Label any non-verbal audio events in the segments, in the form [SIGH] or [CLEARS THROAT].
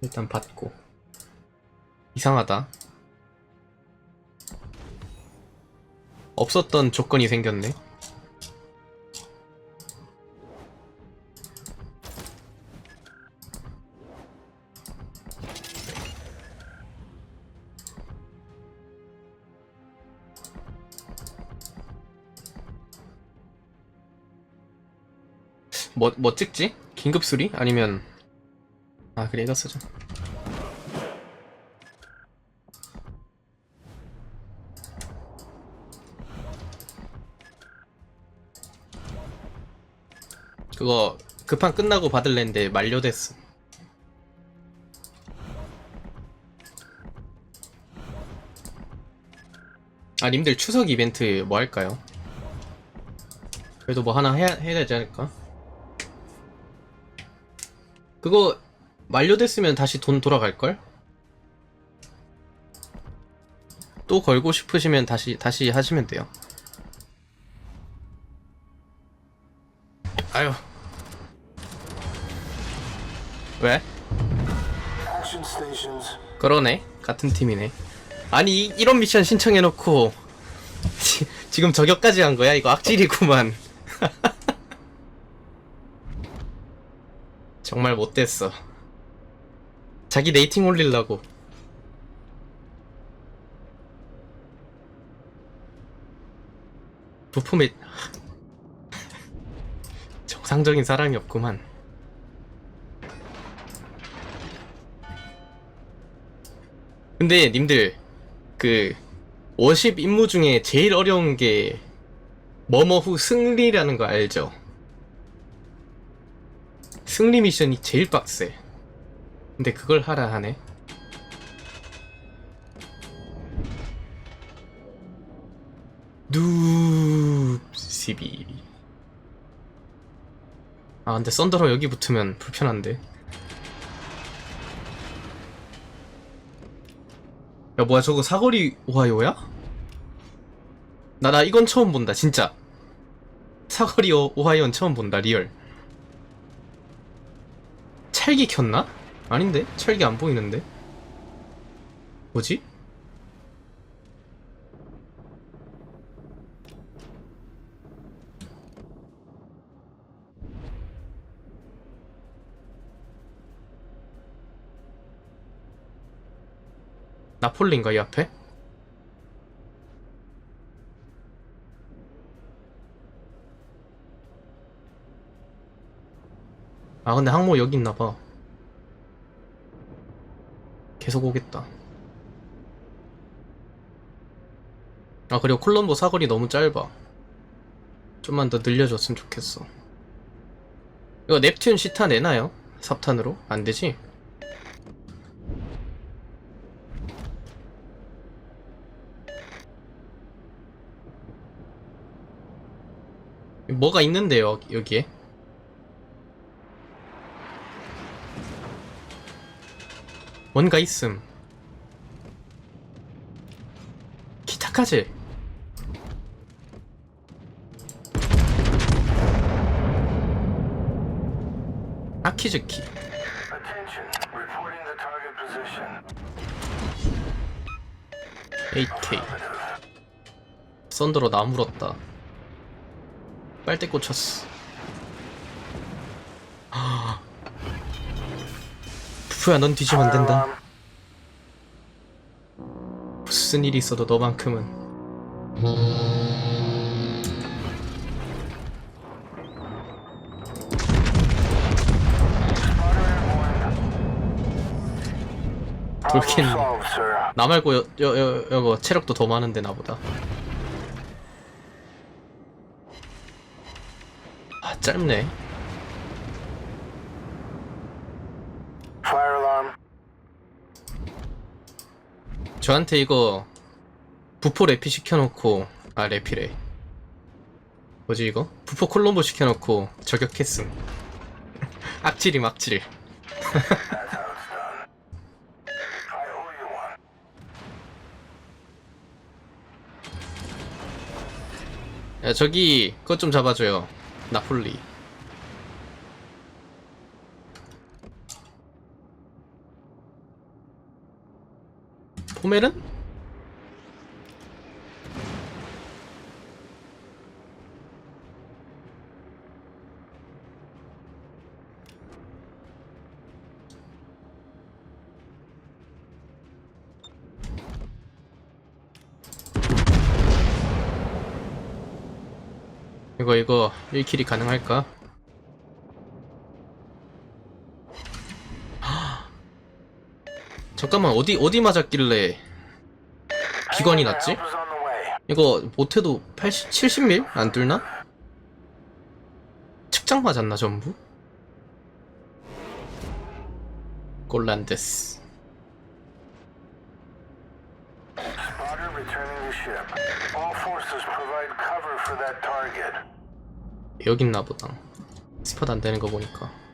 일단 받고 이상하다 없었던 조건이 생겼네 뭐, 뭐 찍지? 긴급 수리? 아니면 아 그래 이거 쓰자 그거 급한 끝나고 받을랬는데 만료됐어 아 님들 추석 이벤트 뭐 할까요? 그래도 뭐 하나 해야, 해야 되지 않을까? 그거 만료됐으면 다시 돈 돌아갈걸? 또 걸고 싶으시면 다시 다시 하시면 돼요. 아유. 왜? 그러네. 같은 팀이네. 아니 이- 이런 미션 신청해놓고 지, [LAUGHS] 지금 저격까지 한 거야? 이거 악질이구만. [LAUGHS] 정말 못됐어. 자기 레이팅 올리려고. 부품에 [LAUGHS] 정상적인 사람이 없구만. 근데 님들 그 워십 임무 중에 제일 어려운 게 뭐뭐 후 승리라는 거 알죠? 승리 미션이 제일 빡세. 근데 그걸 하라 하네. 눕12. 아 근데 썬더러 여기 붙으면 불편한데. 야 뭐야 저거 사거리 오하이오야? 나 나 이건 처음 본다 진짜 사거리 오, 오하이오는 처음 본다 리얼 찰기 켰나? 아닌데? 찰기 안 보이는데? 뭐지? 나폴리인가 이 앞에? 아 근데 항모 여기 있나봐 계속 오겠다 아 그리고 콜럼보 사거리 너무 짧아 좀만 더 늘려줬으면 좋겠어 이거 넵튠 시타 내나요? 삽탄으로? 안되지? 뭐가 있는데요 여기에 뭔가 있음 기타까지 아키즈키. 8K 썬더로 나물었다 빨대 꽂혔어 푸야 넌 뒤지면 안 된다 Alarm. 무슨 일이 있어도 너만큼은 돌겠네. 나 말고 여, 여, 여, 여거 체력도 더 많은데 나보다 아 짧네 Fire alarm. 저한테 이거 부포 레피 시켜놓고 아 레피래 뭐지 이거? 부포 콜롬보 시켜놓고 저격했음 [LAUGHS] 악질임 악질 That's how it's done. I owe you one. 야 저기 그것 좀 잡아줘요 나폴리 포멜은? 이거 이거 1킬이 가능할까? 잠깐만 어디 어디 맞았길래 기관이 났지? 이거 못해도 80, 70밀? 안 뚫나? 측장 맞았나 전부? target. 여기 있나 보다 스팟 안 되는 거 보니까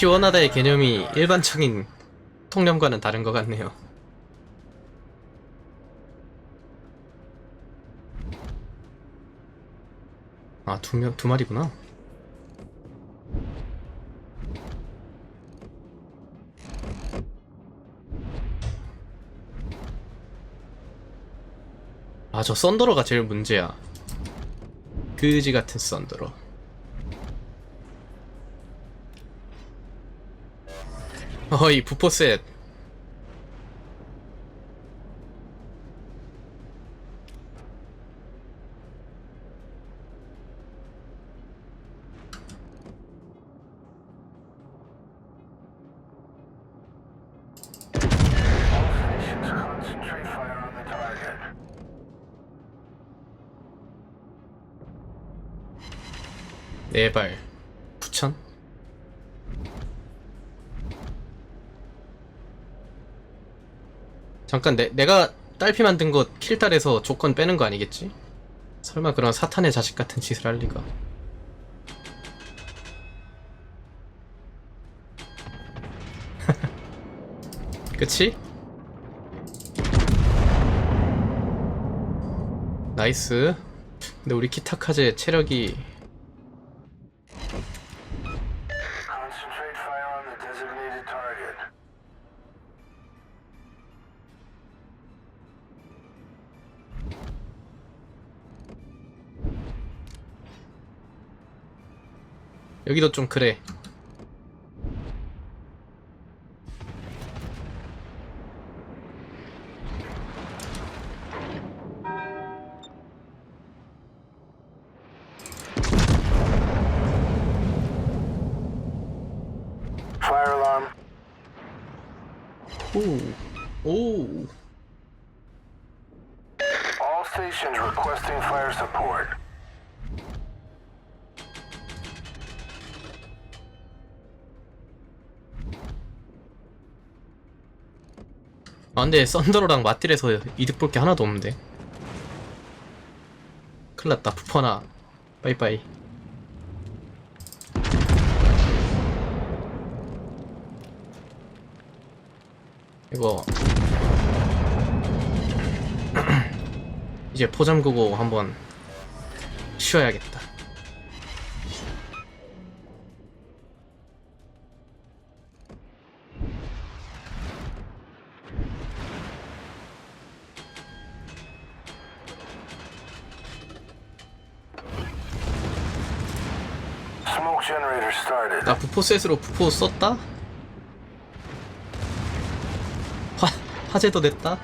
시원하다의 개념이 일반적인 통념과는 다른 것 같네요 아, 두 명, 두 마리구나. 아, 저 썬더러가 제일 문제야. 그지 같은 썬더러. 어이, 부포셋. 네발. 잠깐, 내, 내가 딸피 만든 거 킬달에서 조건 빼는 거 아니겠지? 설마 그런 사탄의 자식 같은 짓을 할 리가. [LAUGHS] 그치? 나이스. 근데 우리 키타카제 체력이 여기도 좀 그래. All stations requesting fire support. 아 근데 썬더로랑 맞딜에서 이득 볼 게 하나도 없는데. 큰일났다. 부퍼나. 빠이빠이. 이거 [CLEARS THROAT] 이제 포 잠 그고 한번 쉬어야겠다. 부포 셋으로 부포 썼다? 화, 화제도 냈다?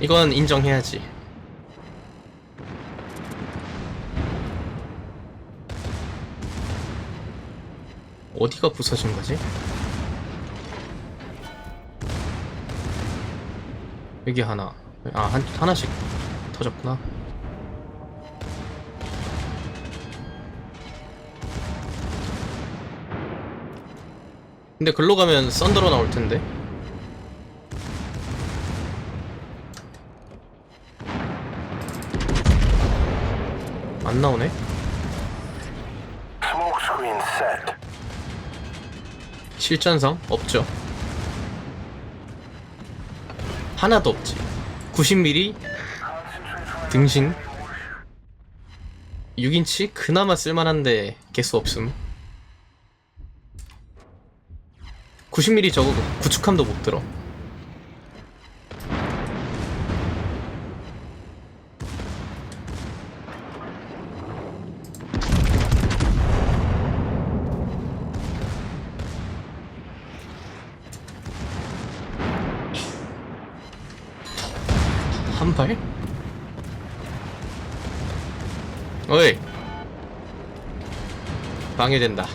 이건 인정해야지. 어디가 부서진 거지? 여기 하나. 아, 한, 하나씩 터졌구나. 근데 글로 가면 썬더로 나올 텐데. 안 나오네? 실전성 없죠. 하나도 없지. 90mm Concentrate for 등신 6인치 그나마 쓸만한데 개수 없음. 90mm 저거 구축함도 못 들어. 한 발? 어이. 방해된다.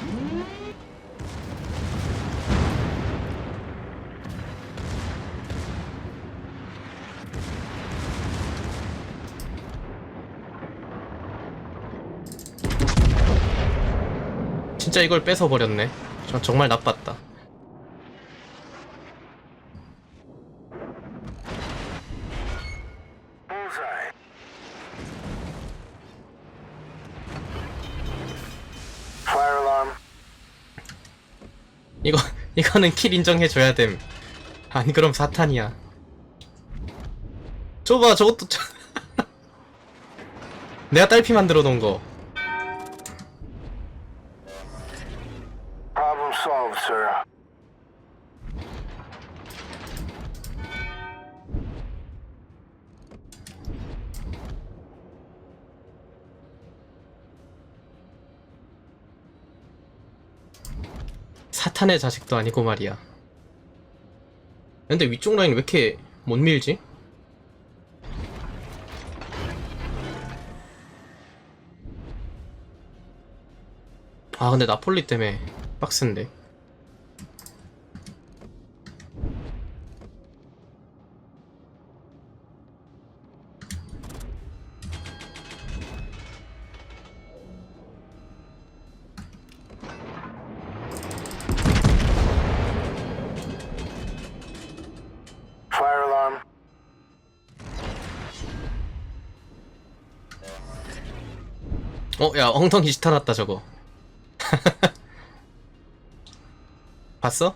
진짜 이걸 뺏어버렸네. 저 정말 나빴다 이거 [LAUGHS] 이거는 킬 인정해줘야 됨. 아니 그럼 사탄이야. 줘봐 저것도 저- [LAUGHS] 내가 딸피 만들어 놓은 거 사탄의 자식도 아니고 말이야. 근데 위쪽 라인 왜 이렇게 못 밀지? 아 근데 나폴리 때문에 빡센데. 어, 야, 엉덩이 짓타났다, 저거. [LAUGHS] 봤어?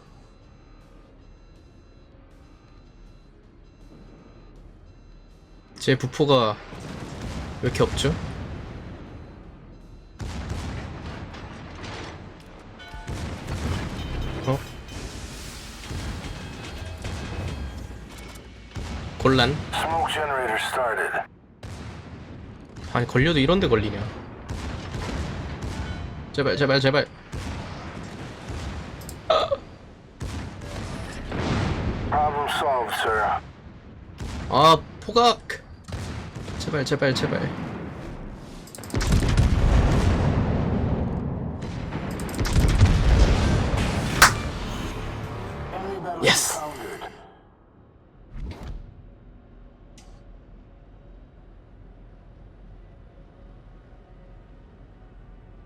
제 부포가 왜 이렇게 없죠? 어? 곤란? 아니 걸려도 이런데 걸리냐 제발 제발 제발. 아 포각 제발 제발 제발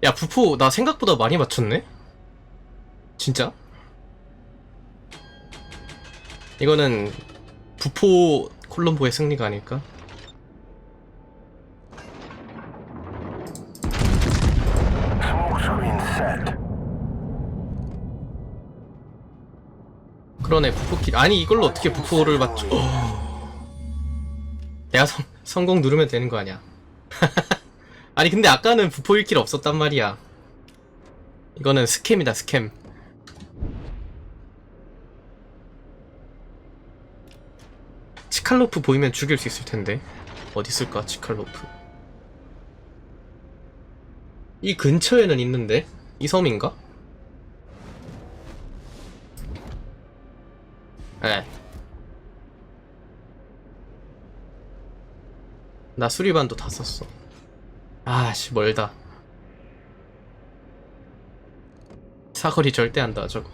야 부포 나 생각보다 많이 맞췄네? 진짜? 이거는 부포 콜롬보의 승리가 아닐까. 그러네 부포킬. 아니 이걸로 어떻게 부포를 맞춰? [GASPS] 내가 성, 성공 누르면 되는 거 아니야 [LAUGHS] 아니 근데 아까는 부포 1킬 없었단 말이야 이거는 스캠이다 스캠 치칼로프 보이면 죽일 수 있을 텐데 어디 있을까 치칼로프 이 근처에는 있는데 이 섬인가? 네. 나 수리반도 다 썼어. 아씨 멀다. 사거리 절대 안다 저거.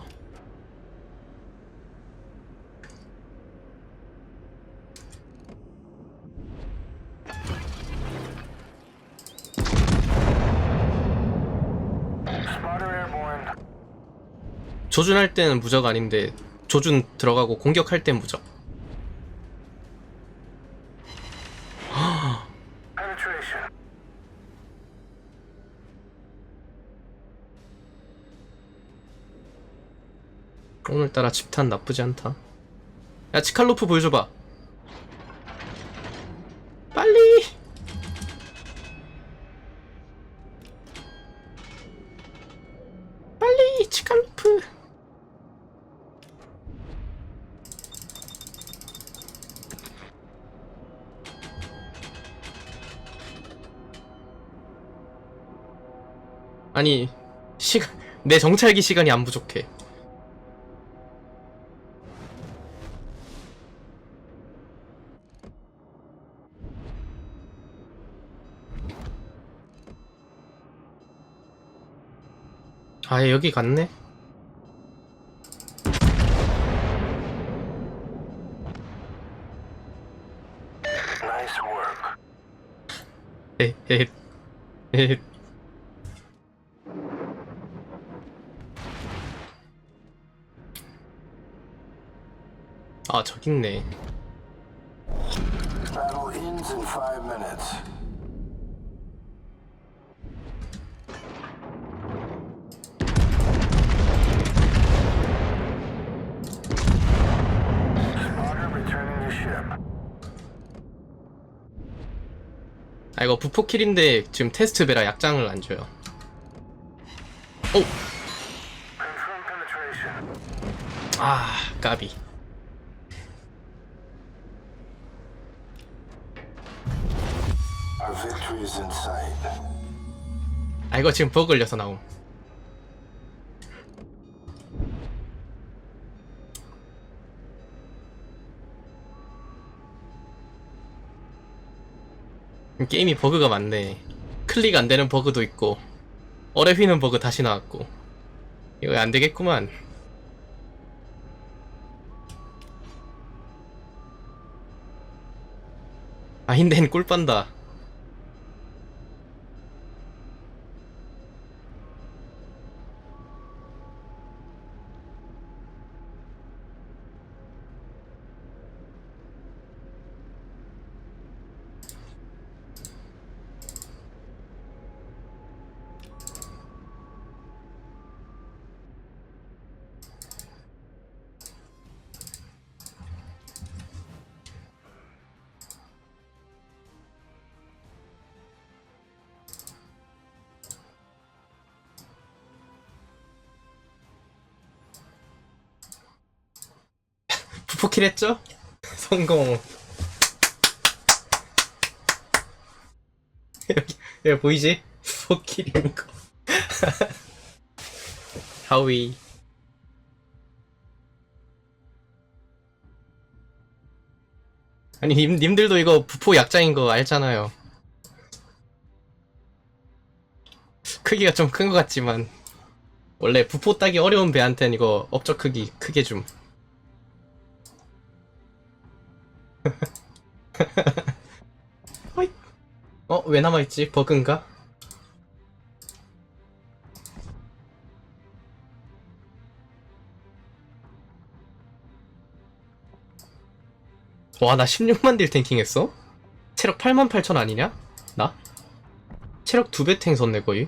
조준할 때는 무적 아닌데 조준 들어가고 공격할 땐 무적. 오늘따라 집탄 나쁘지 않다. 야, 치칼로프 보여줘봐. 빨리! 빨리! 치칼로프! 아니, 시간, 내 정찰기 시간이 안 부족해. 아예 여기 갔네? 아 저기 있네 이거 부포킬인데 지금 테스트 베라 약장을 안 줘요 오! 아 까비. 아 이거 지금 버그 걸려서 나옴 게임이 버그가 많네. 클릭 안 되는 버그도 있고 어뢰 휘는 버그 다시 나왔고. 이거 안 되겠구만. 아인덴 꿀빤다 부포킬 했죠? [LAUGHS] 성공. 여기, 여기 보이지? [LAUGHS] 부포킬인 거. [LAUGHS] 하위. 아니, 님, 님들도 이거 부포 약장인 거 알잖아요. 크기가 좀 큰 것 같지만. 원래 부포 따기 어려운 배한텐 이거 업적 크기 크게 좀. 어이. 어, 왜 남아있지? 버그인가? 와, 나 16만 딜 탱킹 했어? 체력 8만 8천 아니냐? 나? 체력 두배탱 섰네, 거의.